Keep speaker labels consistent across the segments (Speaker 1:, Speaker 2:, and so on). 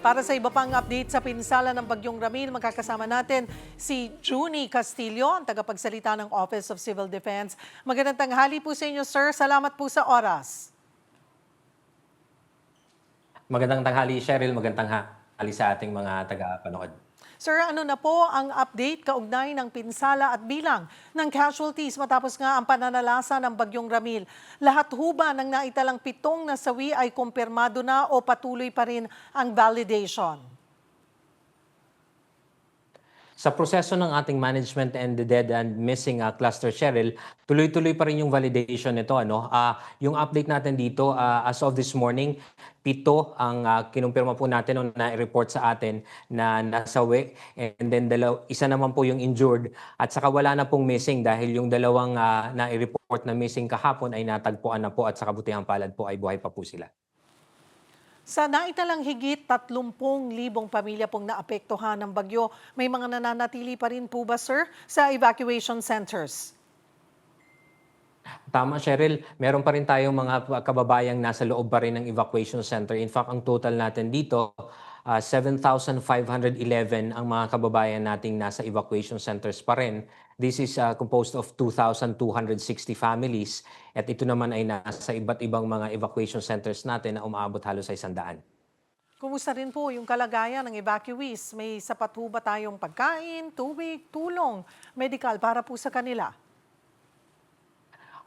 Speaker 1: Para sa iba pang update sa pinsala ng Bagyong Ramil, magkakasama natin si Junie Castillo, ang tagapagsalita ng Office of Civil Defense. Magandang tanghali po sa inyo, sir. Salamat po sa oras.
Speaker 2: Magandang tanghali, Cheryl. Magandang tanghali sa ating mga taga-panood.
Speaker 1: Sir, ano na po ang update kaugnay ng pinsala at bilang ng casualties matapos nga ang pananalasa ng Bagyong Ramil? Lahat ho ba ng naitalang pitong nasawi ay kumpirmado na o patuloy pa rin ang validation?
Speaker 2: Sa proseso ng ating management and the dead and missing uh, cluster, Cheryl, tuloy-tuloy pa rin yung validation nito. Ano? Ah, yung update natin dito, ah, as of this morning, pito ang uh, kinumpirma po natin o na-report sa atin na nasawi. And then dalaw, isa naman po yung injured. At saka wala na pong missing dahil yung dalawang ah, na-report na missing kahapon ay natagpuan na po at sa kabutihang palad po ay buhay pa po sila.
Speaker 1: Sa naitalang higit 30,000 pamilya pong naapektuhan ng bagyo, may mga nananatili pa rin po ba, sir, sa evacuation centers?
Speaker 2: Tama, Cheryl. Meron pa rin tayong mga kababayang nasa loob pa rin ng evacuation center. In fact, ang total natin dito, ah, 7,511 ang mga kababayan nating nasa evacuation centers pa rin. This is ah, composed of 2,260 families. At ito naman ay nasa iba't ibang mga evacuation centers natin na umaabot halos sa isandaan.
Speaker 1: Kumusta rin po yung kalagayan ng evacuees? May sapat ho ba tayong pagkain, tubig, tulong, medical para po sa kanila?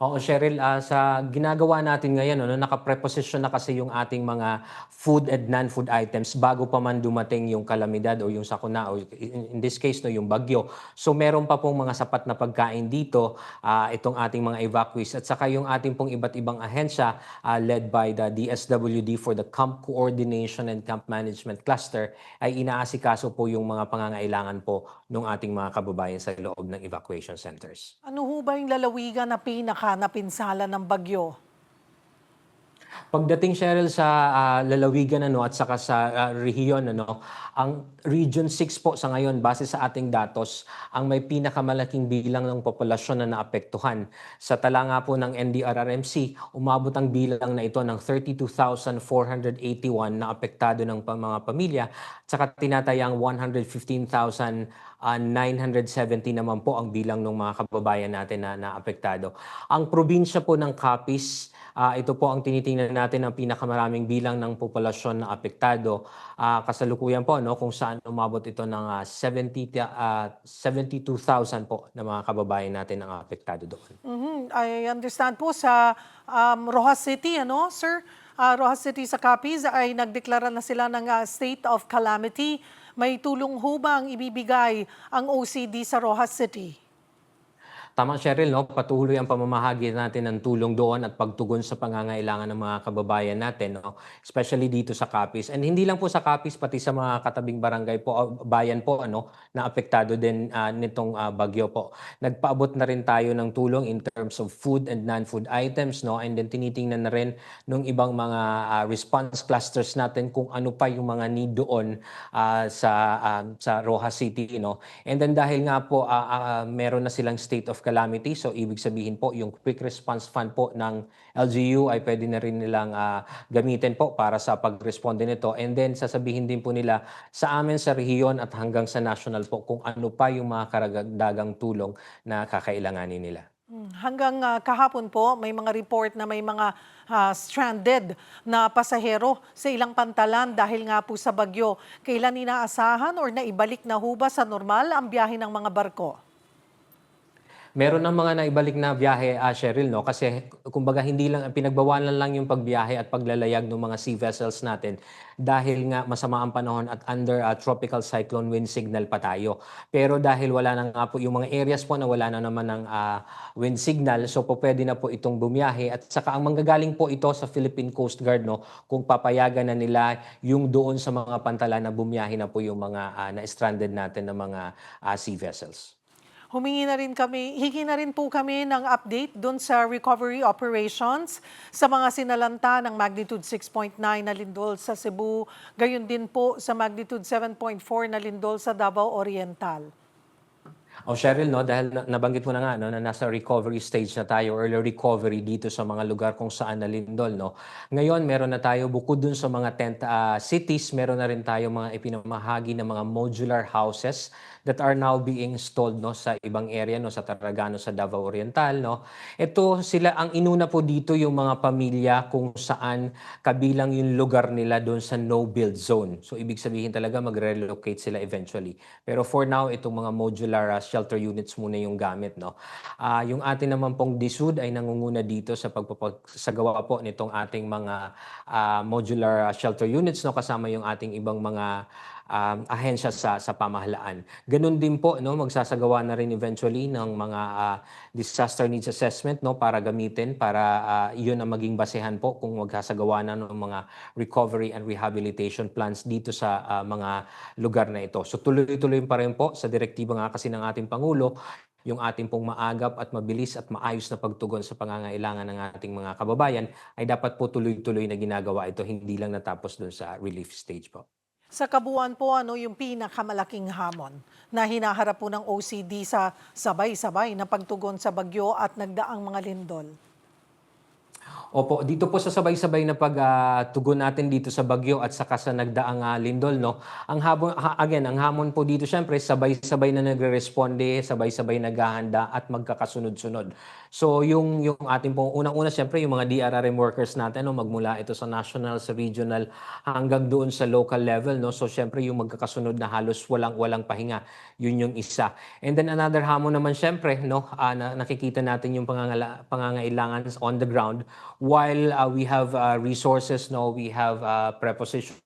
Speaker 2: Oo, Cheryl, ah, sa ginagawa natin ngayon, ano, nakapreposition na kasi yung ating mga food and non-food items bago pa man dumating yung kalamidad o yung sakuna o in, this case no yung bagyo. So meron pa pong mga sapat na pagkain dito ah, itong ating mga evacuees at saka yung ating pong iba't ibang ahensya ah, led by the DSWD for the Camp Coordination and Camp Management Cluster ay inaasikaso po yung mga pangangailangan po ng ating mga kababayan sa loob ng evacuation centers.
Speaker 1: Ano ho ba yung lalawigan na pinaka napinsala ng bagyo?
Speaker 2: Pagdating Cheryl sa ah, lalawigan ano at saka sa ah, rehiyon ano, ang Region 6 po sa ngayon base sa ating datos ang may pinakamalaking bilang ng populasyon na naapektuhan. Sa tala nga po ng NDRRMC, umabot ang bilang na ito ng 32,481 na apektado ng mga pamilya at saka tinatayang 115,970 naman po ang bilang ng mga kababayan natin na naapektado. Ang probinsya po ng Capiz Ah, ito po ang tinitingnan natin ang pinakamaraming bilang ng populasyon na apektado. Ah, kasalukuyan po no kung saan umabot ito ng ah, 70 ta- ah, 72,000 po na mga kababayan natin ang apektado doon.
Speaker 1: Mhm, I understand po sa um, Rojas City, ano, sir? Ah, Rojas City sa Capiz ay nagdeklara na sila ng ah, state of calamity. May tulong ho ba ang ibibigay ang OCD sa Rojas City?
Speaker 2: Tama, Cheryl, no? patuloy ang pamamahagi natin ng tulong doon at pagtugon sa pangangailangan ng mga kababayan natin, no? especially dito sa Capiz. And hindi lang po sa Capiz, pati sa mga katabing barangay po, o bayan po, ano, na apektado din ah, nitong ah, bagyo po. Nagpaabot na rin tayo ng tulong in terms of food and non-food items, no? and then tinitingnan na rin ng ibang mga ah, response clusters natin kung ano pa yung mga need doon ah, sa ah, sa Rojas City, no? And then dahil nga po ah, ah, meron na silang state of calamity, so ibig sabihin po yung quick response fund po ng LGU ay pwede na rin nilang ah, gamitin po para sa pagresponde nito. And then sasabihin din po nila sa amin sa rehiyon at hanggang sa national po kung ano pa yung mga karagdagang tulong na kakailanganin nila.
Speaker 1: Hmm, Hanggang ah, kahapon po, may mga report na may mga ah, stranded na pasahero sa ilang pantalan dahil nga po sa bagyo. Kailan inaasahan or naibalik na huba sa normal ang biyahe ng mga barko?
Speaker 2: Meron ng mga naibalik na biyahe, ah, Cheryl, no? Kasi kumbaga hindi lang, pinagbawalan lang yung pagbiyahe at paglalayag ng mga sea vessels natin dahil nga masama ang panahon at under ah, tropical cyclone wind signal pa tayo. Pero dahil wala na nga po yung mga areas po na wala na naman ng ah, wind signal, so po pwede na po itong bumiyahe at saka ang manggagaling po ito sa Philippine Coast Guard, no? Kung papayagan na nila yung doon sa mga pantalan na bumiyahe na po yung mga ah, na-stranded natin na mga ah, sea vessels.
Speaker 1: Humingi na rin kami, hingi na rin po kami ng update doon sa recovery operations sa mga sinalanta ng magnitude 6.9 na lindol sa Cebu, gayon din po sa magnitude 7.4 na lindol sa Davao Oriental.
Speaker 2: O Cheryl, no, dahil na- nabanggit mo na nga no, na nasa recovery stage na tayo, early recovery dito sa mga lugar kung saan nalindol. No? Ngayon, meron na tayo, bukod dun sa mga tent ah, cities, meron na rin tayo mga ipinamahagi ng mga modular houses that are now being installed no, sa ibang area, no, sa Tarragano, sa Davao Oriental. No? Ito, sila, ang inuna po dito yung mga pamilya kung saan kabilang yung lugar nila doon sa no-build zone. So, ibig sabihin talaga mag-relocate sila eventually. Pero for now, itong mga modular ah, shelter units muna yung gamit. No? Ah, yung atin naman pong DSUD ay nangunguna dito sa pagpapasagawa po nitong ating mga ah, modular ah, shelter units no? kasama yung ating ibang mga um, ahensya sa sa pamahalaan. Ganun din po no magsasagawa na rin eventually ng mga ah, disaster needs assessment no para gamitin para ah, 'yun ang maging basehan po kung magsasagawa na ng mga recovery and rehabilitation plans dito sa ah, mga lugar na ito. So tuloy-tuloy pa rin po sa direktiba nga kasi ng ating pangulo yung ating pong maagap at mabilis at maayos na pagtugon sa pangangailangan ng ating mga kababayan ay dapat po tuloy-tuloy na ginagawa ito, hindi lang natapos doon sa relief stage po.
Speaker 1: Sa kabuuan po, ano yung pinakamalaking hamon na hinaharap po ng OCD sa sabay-sabay na pagtugon sa bagyo at nagdaang mga lindol?
Speaker 2: Opo, dito po sa sabay-sabay na pagtugon natin dito sa bagyo at saka sa nagdaang ah, lindol, no? Ang habon, ha- again, ang hamon po dito syempre sabay-sabay na nagre-responde, sabay-sabay naghahanda at magkakasunod-sunod. So yung yung ating pong unang-una syempre yung mga DRRM workers natin no magmula ito sa national, sa regional hanggang doon sa local level no. So syempre yung magkakasunod na halos walang-walang pahinga, yun yung isa. And then another hamon naman syempre no, ah, na, nakikita natin yung pangangala, pangangailangan on the ground while ah, we have ah, resources no, we have ah, preposition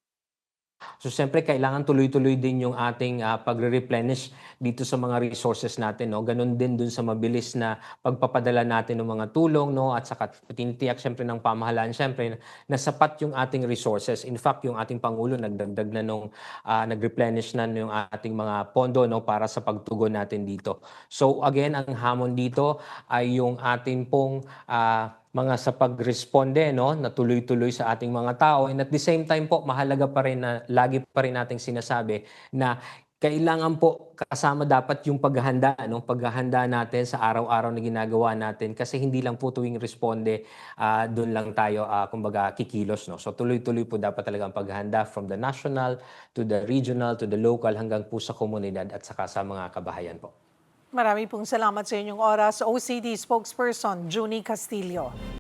Speaker 2: So siyempre kailangan tuloy-tuloy din yung ating ah, pagre-replenish dito sa mga resources natin no. Ganun din dun sa mabilis na pagpapadala natin ng mga tulong no at saka tinitiyak siyempre ng pamahalaan siyempre na, sapat yung ating resources. In fact, yung ating pangulo nagdagdag na nung ah, nag-replenish na yung ating mga pondo no para sa pagtugon natin dito. So again, ang hamon dito ay yung ating pong ah, mga sa pagresponde no na tuloy-tuloy sa ating mga tao. And at the same time po mahalaga pa rin na lagi pa rin nating sinasabi na kailangan po kasama dapat yung paghahanda no paghahanda natin sa araw-araw na ginagawa natin kasi hindi lang po tuwing responde ah, doon lang tayo ah, kumbaga kikilos no. So tuloy-tuloy po dapat talaga ang paghahanda from the national to the regional to the local hanggang po sa komunidad at saka sa mga kabahayan po
Speaker 1: Marami pong salamat sa inyong oras, OCD spokesperson Junie Castillo.